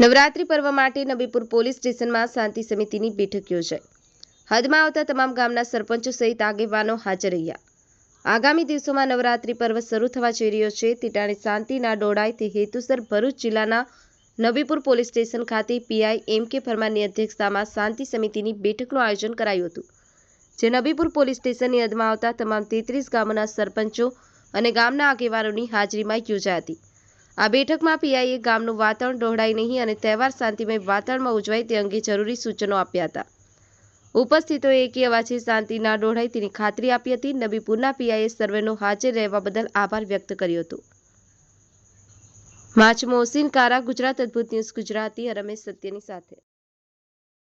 નવરાત્રી પર્વ માટે નબીપુર પોલીસ સ્ટેશનમાં શાંતિ સમિતિની બેઠક યોજાઈ. હદમાં આવતા તમામ ગામના સરપંચો સહિત આગેવાનો હાજર રહ્યા. આગામી દિવસોમાં નવરાત્રી પર્વ શરૂ થવા જઈ રહ્યો છે તે શાંતિના ડોળાય તે હેતુસર ભરૂચ જિલ્લાના નબીપુર પોલીસ સ્ટેશન ખાતે પીઆઈ એમ કે ફરમાનની અધ્યક્ષતામાં શાંતિ સમિતિની બેઠકનું આયોજન કરાયું હતું, જે નબીપુર પોલીસ સ્ટેશનની હદમાં આવતા તમામ તેત્રીસ ગામોના સરપંચો અને ગામના આગેવાનોની હાજરીમાં યોજાઈ હતી. આ બેઠકમાં પીઆઈએ ગામનું વાતાવરણ ડહોળાય નહીં અને તહેવાર શાંતિમય વાતાવરણમાં ઉજવાય તે અંગે જરૂરી સૂચનો આપ્યા હતા. ઉપસ્થિતોએ એકી અવાજે શાંતિ ના ડહોળાય તેની ખાતરી આપી હતી. નબીપુરના પીઆઈએ સર્વેનો હાજર રહેવા બદલ આભાર વ્યક્ત કર્યો હતો. માચ મોહસિન કારા, ગુજરાત અદભુત ન્યૂઝ ગુજરાતી રમેશ સત્યની સાથે.